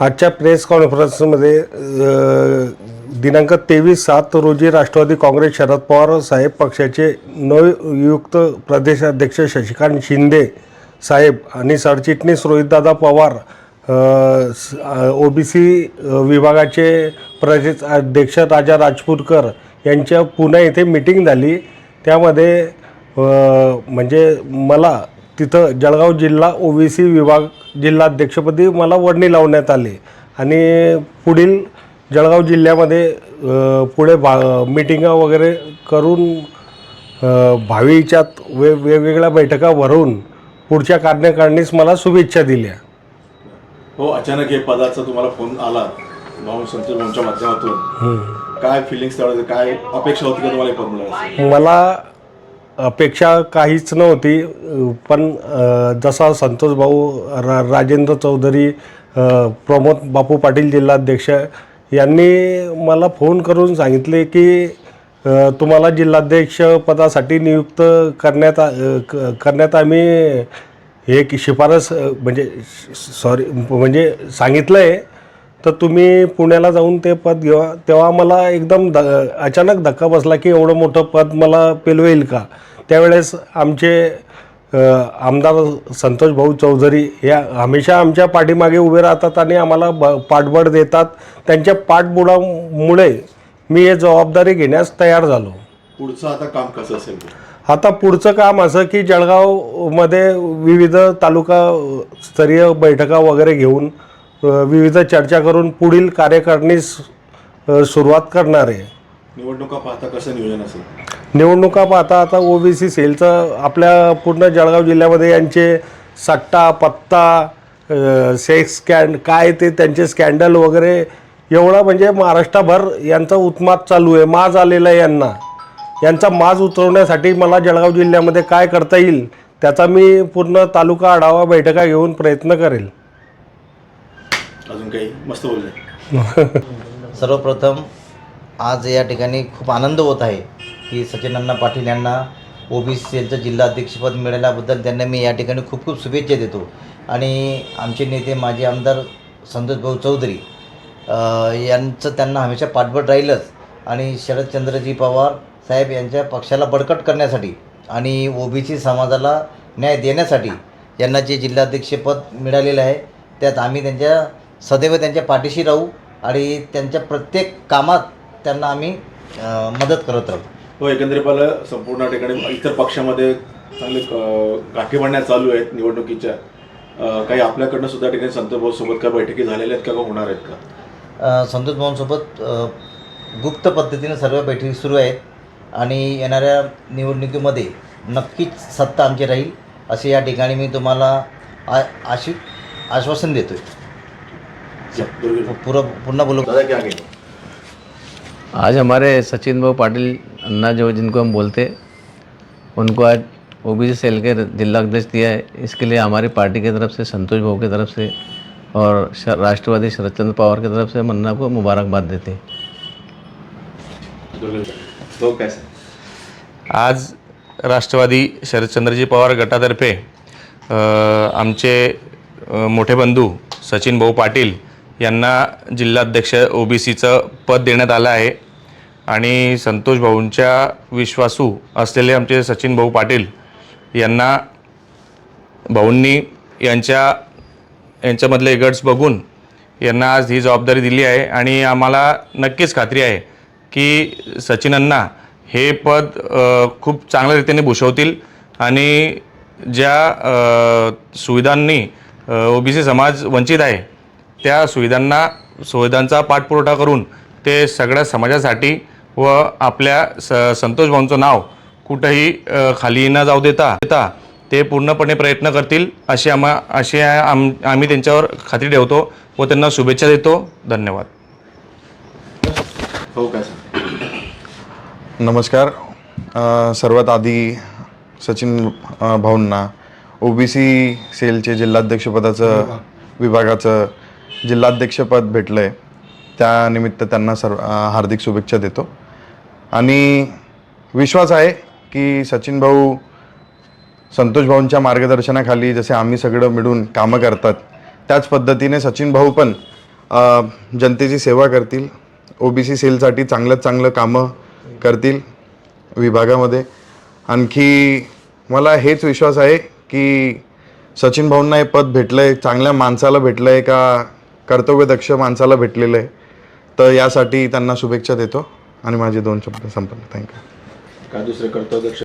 आजच्या प्रेस कॉन्फरन्समध्ये दिनांक तेवीस सात रोजी राष्ट्रवादी काँग्रेस शरद पवार साहेब पक्षाचे नवयुक्त प्रदेशाध्यक्ष शशिकांत शिंदे साहेब आणि सरचिटणीस रोहितदादा पवार ओबीसी विभागाचे प्रदेश अध्यक्ष राजा राजपूरकर यांच्या पुणे येथे मिटिंग झाली. त्यामध्ये म्हणजे मला तिथं जळगाव जिल्हा ओबीसी विभाग जिल्हाध्यक्षपदी मला वर्णी लावण्यात आली. आणि पुढील जळगाव जिल्ह्यामध्ये पुढे भा मिटिंगा वगैरे करून भावीच्यात वे वेगवेगळ्या बैठका भरवून पुढच्या कार्यकारिणीस मला शुभेच्छा दिल्या. हो अचानक हे पदाचा तुम्हाला फोन आला भाऊ संतोष भाऊंच्या माध्यमातून. काय फिलिंग्स काय अपेक्षा होती का तुम्हाला हे पद मिळालं मला अपेक्षा काहीच नव्हती पण जसा संतोष भाऊ रा राजेंद्र चौधरी प्रमोद बापू पाटील जिल्हाध्यक्ष यांनी मला फोन करून सांगितले की तुम्हाला जिल्हाध्यक्ष पदासाठी नियुक्त करण्यात आ- क- करण्यात आम्ही एक शिफारस म्हणजे सॉरी म्हणजे सांगितलं आहे तर तुम्ही पुण्याला जाऊन ते पद घेवा. तेव्हा मला एकदम ध अचानक धक्का बसला की एवढं मोठं पद मला पेलवेल का? त्यावेळेस आमचे आमदार संतोष भाऊ चौधरी हे हमेशा आमच्या पाठीमागे उभे राहतात आणि आम्हाला ब पाठबळ देतात. त्यांच्या पाठबुडामुळे मी हे जबाबदारी घेण्यास तयार झालो. पुढचं आता काम कसं असेल आता पुढचं काम असं की जळगावमध्ये विविध तालुका स्तरीय बैठका वगैरे घेऊन विविध चर्चा करून पुढील कार्यकारिणीस सुरुवात करणार आहे. निवडणुका पाहता कसं नियोजन असेल? निवडणुका पाहता आता ओबीसी सेलचं आपल्या पूर्ण जळगाव जिल्ह्यामध्ये यांचे सट्टा पत्ता सेक्स स्कॅन काय ते त्यांचे स्कॅन्डल वगैरे एवढा म्हणजे महाराष्ट्रभर यांचा उत्माद चालू आहे. माज आलेला आहे यांना. यांचा माज उतरवण्यासाठी मला जळगाव जिल्ह्यामध्ये काय करता येईल त्याचा मी पूर्ण तालुका आढावा बैठका घेऊन प्रयत्न करेल. काही मस्त बोलले. सर्वप्रथम आज या ठिकाणी खूप आनंद होत आहे की सचिन अण्णा पाटील यांना ओबीसी सेलचं जिल्हा जिल्हाध्यक्षपद मिळाल्याबद्दल त्यांना मी या ठिकाणी खूप खूप शुभेच्छा देतो. आणि आमचे नेते माजी आमदार संतोष भाऊ चौधरी यांचं त्यांना हमेशा पाठबळ राहीलच. आणि शरदचंद्रजी पवार साहेब यांच्या पक्षाला बळकट करण्यासाठी आणि ओबीसी समाजाला न्याय देण्यासाठी यांना जे जिल्हाध्यक्षपद मिळालेलं आहे त्यात आम्ही त्यांच्या सदैव त्यांच्या पाठीशी राहू आणि त्यांच्या प्रत्येक कामात त्यांना आम्ही मदत करत राहू. हो एकंदरीत संपूर्ण ठिकाणी इतर पक्षामध्ये चांगले अं, गाठी मांडण्या चालू आहेत निवडणुकीच्या. काही आपल्याकडनं सुद्धा ठिकाणी संतोष भाऊ सोबत काय बैठकी झालेल्या आहेत का होणार आहेत का? संतोष भाऊंसोबत गुप्त पद्धतीने सर्व बैठकी सुरू आहेत आणि येणाऱ्या निवडणुकीमध्ये नक्कीच सत्ता आमची राहील असे या ठिकाणी मी तुम्हाला आ आशी आश्वासन देतो भाऊ. पुरं पुन्हा बोलू। दादा क्या आगे आज हमारे सचिन भाऊ पाटिल अन्ना जो जिनको हम बोलते उनको आज ओबीसी सेल के जिला अध्यक्ष दिया है। इसके लिए हमारी पार्टी की तरफ से संतोष भाऊ की तरफ से और राष्ट्रवादी शरद चंद्र पवार की तरफ से मन्ना को मुबारकबाद देते हैं. तो कैसे? आज राष्ट्रवादी शरदचंद्रजी पवार गटातर्फे आमचे मोठे बंधू सचिन भाऊ पाटील यांना जिल्हाध्यक्ष ओ बी सीचं पद देण्यात आलं आहे. आणि संतोष भाऊंच्या विश्वासू असलेले आमचे सचिन भाऊ पाटील यांना भाऊंनी यांच्या यांच्यामधले गट्स बघून यांना आज ही जबाबदारी दिली आहे. आणि आम्हाला नक्कीच खात्री आहे की सचिनांना हे पद खूप चांगल्या रीतीने भूषवतील. आणि ज्या सुविधांनी ओ बी सी समाज वंचित आहे त्या सुविधांना सुविधांचा पाठपुरवठा करून ते सगळ्या समाजासाठी व आपल्या स संतोष भाऊंचं नाव कुठंही खाली न जाऊ देता देता ते पूर्णपणे प्रयत्न करतील अशी आम्हा अशी आम आम्ही त्यांच्यावर खात्री ठेवतो व त्यांना शुभेच्छा देतो. धन्यवाद. हो कैसे नमस्कार. सर्वात आधी सचिन भाऊंना ओ बी सी सेलचे जिल्हाध्यक्षपदाचं विभागाचं जिल्हाध्यक्षपद भेटलं आहे त्यानिमित्त त्यांना सर्व हार्दिक शुभेच्छा देतो. आणि विश्वास आहे की सचिन भाऊ संतोष भाऊंच्या मार्गदर्शनाखाली जसे आम्ही सगळं मिळून कामं करतात त्याच पद्धतीने सचिन भाऊ पण जनतेची सेवा करतील ओ बी सी सेलसाठी चांगल्यात चांगलं कामं करतील विभागामध्ये. आणखी मला हेच विश्वास आहे की सचिन भाऊंना हे पद भेटलं आहे चांगल्या माणसाला भेटलं आहे का कर्तव्यदक्ष माणसाला भेटलेलं आहे. तर यासाठी त्यांना शुभेच्छा देतो आणि माझे दोन शब्द संपन्न. थँक्यू काय दुसरे कर्तव्यदक्ष